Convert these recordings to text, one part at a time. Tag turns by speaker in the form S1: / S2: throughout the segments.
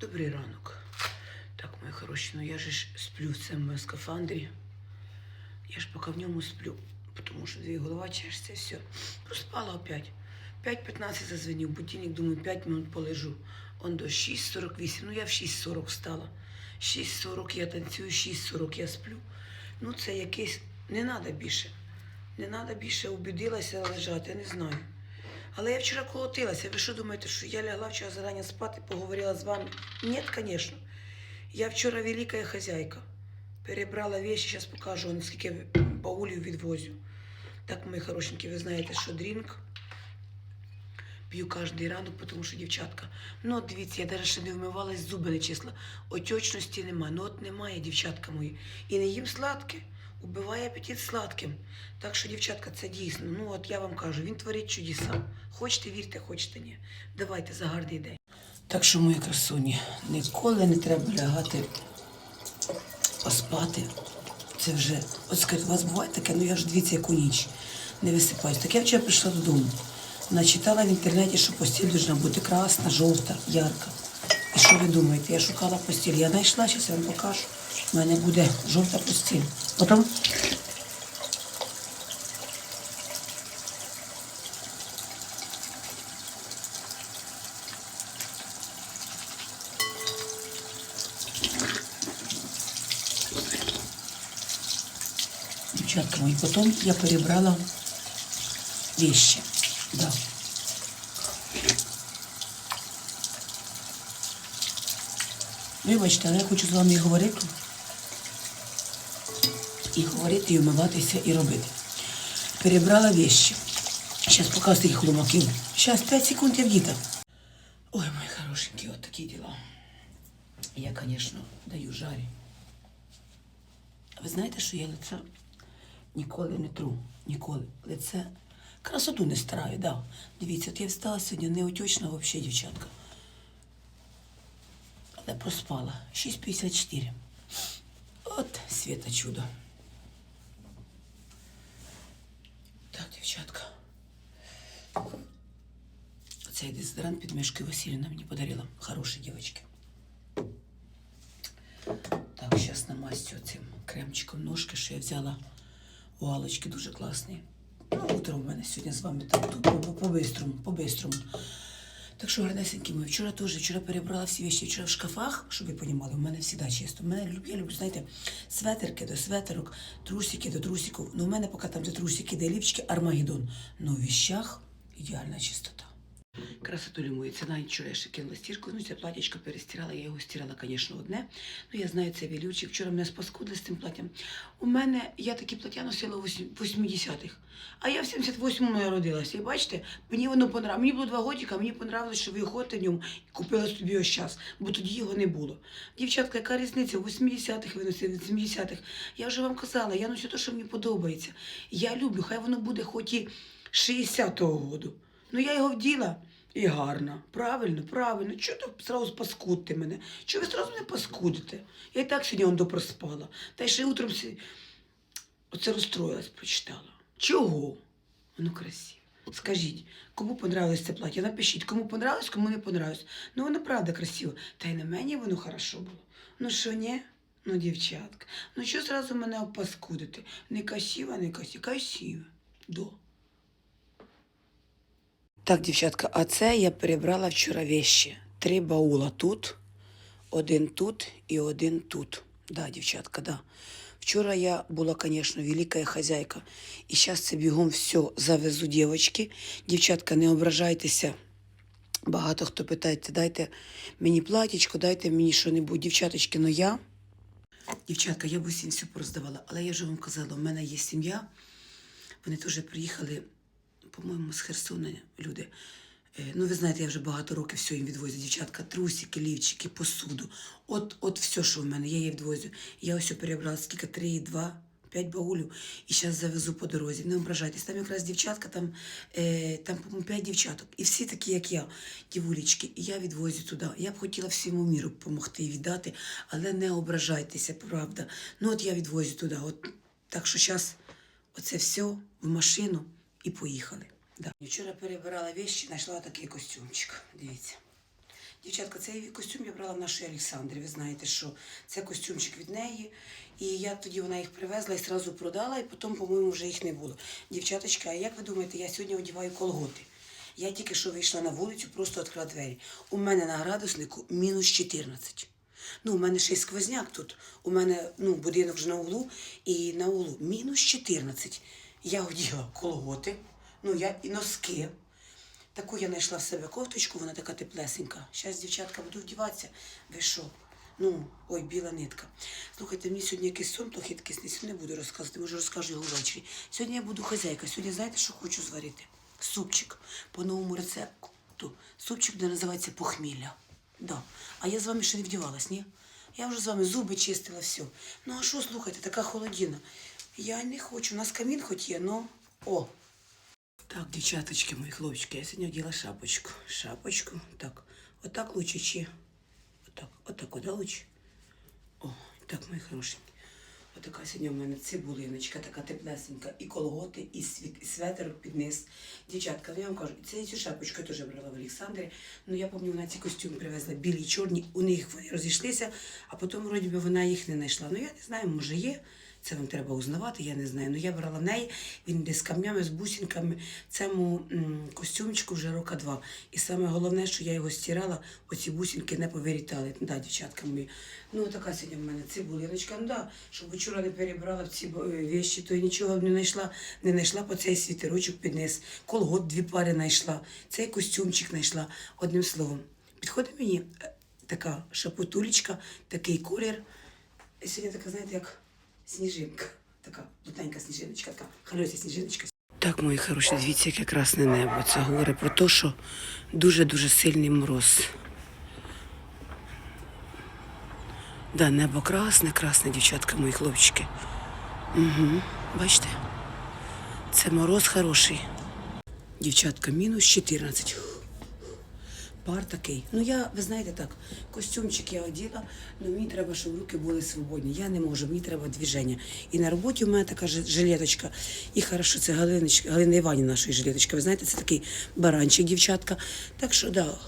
S1: Добрий ранок. Так, мої хороші, ну я ж сплю в цьому скафандрі. Я ж поки в ньому сплю, тому що дві голова чешеться, все. Проспала опять. 5.15 зазвонив, будильник, думаю, 5 минут полежу. Он до 6.48, ну я в 6.40 встала. 6.40 я танцюю, 6.40 я сплю. Ну це якийсь, не треба більше. Не треба більше обідилася лежати, я не знаю. Але я вчора колотилася. Ви що думаєте, що я лягла вчора зарані спати, поговорила з вами? Ні, звісно. Я вчора велика хазяйка. Перебрала вещи, зараз покажу, наскільки баулів відвозю. Так, мої хорошенькі, ви знаєте, що дрінк п'ю кожен ранок, тому що дівчатка. Ну, от дивіться, я навіть ще не вмивалась, зуби не числа. Отечності немає. Ну от немає, дівчатка мої. І не їм сладке. Убиває апетит сладким. Так що, дівчатка, це дійсно. Ну от я вам кажу, він творить чудеса. Хочете вірте, хочете ні. Давайте за гарний день. Так що, мої красуні, ніколи не треба лягати поспати. Це вже, от скажіть, у вас буває таке, ну я ж дивіться, яку ніч не висипаюсь. Так я вчора прийшла додому. Начитала в інтернеті, що постіль должна бути красна, жовта, ярка. Що ви думаєте? Я шукала постіль. Я знайшла, зараз я вам покажу. У мене буде жовта постіль. Потім Дівчатка мої, потім я перебрала вещи. Да. Вибачте, але я хочу з вами і говорити. І говорити, і вмиватися, і робити. Перебрала вещи. Зараз покажу таких хлопаків. Зараз 5 секунд я вдіта. Ой, мої хорошенькі, от такі діла. Я, звісно, даю жарі. Ви знаєте, що я лице ніколи не тру. Ніколи. Лице красоту не стараю, да. Дивіться, от я встала сьогодні неотечна взагалі, дівчатка. Але проспала. 6.54. От свята чудо. Так, дівчатка. Цей дезодорант під мішкою Васильівна мені подарила. Хороші дівчатки. Так, зараз намастю цим кремчиком ножки, що я взяла у Алочки, дуже класний. Ну, утром в мене сьогодні з вами так по- по- по-бистрому, по-бистрому. Так що, гарнесенькі мої, вчора теж, вчора перебрала всі вещи. Вчора в шкафах, щоб ви розуміли, у мене завжди чисто. У мене, я люблю, знаєте, светерки до светерок, трусики до трусиків. Ну, у мене поки там де трусики, де ліпчики, армагеддон. Ну, в вещах ідеальна чистота. Красотулі мої, ціна нічого, я ще кинула стірку, ну це платічко перестирала, я його стирала, звісно, одне. Ну, я знаю, це білючик. Вчора мене спаскудили з цим платтям. У мене, я такі плаття носила в 80-х, а я в 78-му народилася. І бачите, мені воно понравилось. Мені було два годика, мені понравилось, що ви ходите в ньому і купила собі ось час, бо тоді його не було. Дівчатка, яка різниця? В 80-х ви носили, в 70-х. Я вже вам казала, я ношу те, що мені подобається. Я люблю, хай воно буде хоч і 60-го году. Ну я його вділа і гарна. Правильно, правильно. Чого то зразу паскудите мене? Чого ви зразу мене паскудите? Я і так сьогодні он допроспала. Та й ще утром сі... оце розстроїлась, прочитала. Чого? Воно красиве. Скажіть, кому понравилось це плаття? Напишіть, кому понравилось, кому не понравилось. Ну, воно правда красиво. Та й на мені воно хорошо було. Ну що, ні? Ну, дівчатка, ну що зразу мене опаскудити? Не красиво, не красиво. Красиво. До. Так, дівчатка, а це я перебрала вчора вещі. Три баула тут, один тут і один тут. Да, дівчатка, да. Вчора я була, звісно, велика хазяйка. І зараз це бігом все завезу дівчатки. Дівчатка, не ображайтеся. Багато хто питається, дайте мені платічко, дайте мені що-небудь, дівчаточки, ну я. Дівчатка, я б усім все пороздавала, але я вже вам казала, у мене є сім'я. Вони теж приїхали по-моєму, з Херсона люди. Е, Ну, ви знаєте, я вже багато років все їм відвозю. Дівчатка, трусики, лівчики, посуду. От, от все, що в мене, я її відвозю. Я ось перебрала скільки, три, два, п'ять баулів. І зараз завезу по дорозі. Не ображайтесь. Там якраз дівчатка, там, е, там по-моєму, п'ять дівчаток. І всі такі, як я, дівулечки. І я відвозю туди. Я б хотіла всьому міру допомогти і віддати, але не ображайтеся, правда. Ну, от я відвозю туди. От. Так що зараз оце все в машину і поїхали. Да. Вчора перебирала вещи, знайшла такий костюмчик. Дивіться. Дівчатка, цей костюм я брала в нашій Олександрі. Ви знаєте, що це костюмчик від неї. І я тоді вона їх привезла і одразу продала, і потім, по-моєму, вже їх не було. Дівчаточка, а як ви думаєте, я сьогодні одягаю колготи? Я тільки що вийшла на вулицю, просто відкрила двері. У мене на градуснику мінус 14. Ну, у мене ще й сквозняк тут. У мене ну, будинок вже на углу, і на углу мінус 14. Я одягла колготи, ну я і носки. Таку я знайшла в себе кофточку, вона така теплесенька. Зараз, дівчатка, буду вдіватися. Ви що? Ну, ой, біла нитка. Слухайте, мені сьогодні якийсь сон трохи такий снився, не буду розказувати, може розкажу його ввечері. Сьогодні я буду хазяйка. Сьогодні знаєте, що хочу зварити? Супчик по новому рецепту. Супчик, де називається похмілля. Да. А я з вами ще не вдівалась, ні? Я вже з вами зуби чистила, все. Ну а що, слухайте, така холодіна. Я не хочу. У нас камін хоч є, ну. О, так, дівчаточки, мої хлопчики, я сьогодні оділа шапочку. Шапочку. Так, отак лучше. Отак, отак, куди лучше? О, так, мої хорошенькі. Отака сьогодні в мене цибулиночка, така теплесенька, і колготи, і светер під низ. Дівчатка, ну я вам кажу, це цю шапочку я теж брала в Олександрі. Ну я пам'ятаю, вона ці костюми привезла білі, чорні, у них вони розійшлися, а потім, вроді би, вона їх не знайшла. Ну я не знаю, може є. Це вам треба узнавати, я не знаю. Ну я брала в неї, він десь з камнями, з бусинками. Цьому костюмчику вже рока два. І саме головне, що я його стирала, оці бусинки не повирітали. Да, дівчатка мої. Ну, така сьогодні в мене цибулиночка. Ну да, щоб вчора не перебрала в ці е, вещі, то я нічого не знайшла. Не знайшла по цей світерочок під низ. Колгот дві пари знайшла. Цей костюмчик знайшла. Одним словом, підходить мені е, така шапотулечка, такий колір. І Сьогодні така, знаєте, як сніжинка. Така плотненька сніжиночка, така хороша сніжиночка. Так, мої хороші, дивіться, яке красне небо. Це говорить про те, що дуже-дуже сильний мороз. Да, небо красне, красне, дівчатка, мої хлопчики. Угу, бачите? Це мороз хороший. Дівчатка, мінус 14. Пар такий. Ну я, ви знаєте так, костюмчик я оділа, але мені треба, щоб руки були свободні. Я не можу, мені треба движення. І на роботі у мене така жилеточка. І хорошо, це Галиночка, Галина Іванівна нашої жилеточка. Ви знаєте, це такий баранчик, дівчатка. Так що, да.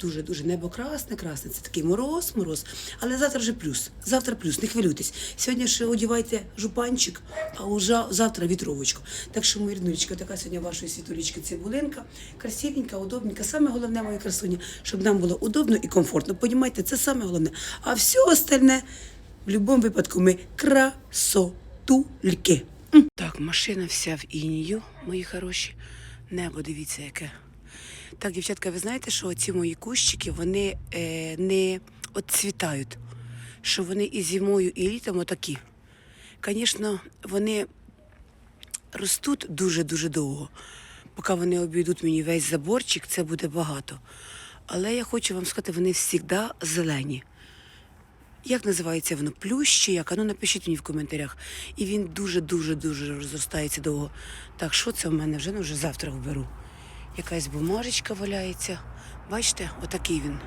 S1: Дуже дуже небо красне, красне. Це такий мороз, мороз. Але завтра вже плюс. Завтра плюс, не хвилюйтесь. Сьогодні ще одівайте жупанчик, а уже завтра вітровочку. Так що, мої ріднулечка, така сьогодні вашої світулечки цибулинка. Красивенька, удобненька. Саме головне, мої красуні, щоб нам було удобно і комфортно. Понімаєте, це саме головне. А все остальне, в будь-якому випадку, ми красотульки. Так, машина вся в інію, мої хороші. Небо, дивіться, яке. Так, дівчатка, ви знаєте, що ці мої кущики вони е, не отцвітають, що вони і зимою, і літом отакі. Звісно, вони ростуть дуже-дуже довго. Поки вони обійдуть мені весь заборчик, це буде багато. Але я хочу вам сказати, вони завжди зелені. Як називається воно? Плющ чи як? А ну напишіть мені в коментарях. І він дуже-дуже-дуже розростається довго. Так, що це в мене вже? Ну, вже завтра вберу. Якась бумажечка валяється. Бачите, отакий він.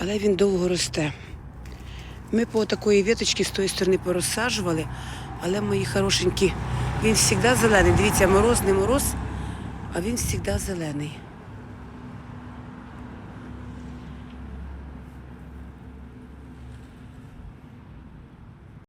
S1: Але він довго росте. Ми по такої віточки з тої сторони порозсаджували, але мої хорошенькі, він завжди зелений. Дивіться, мороз, не мороз, а він завжди зелений.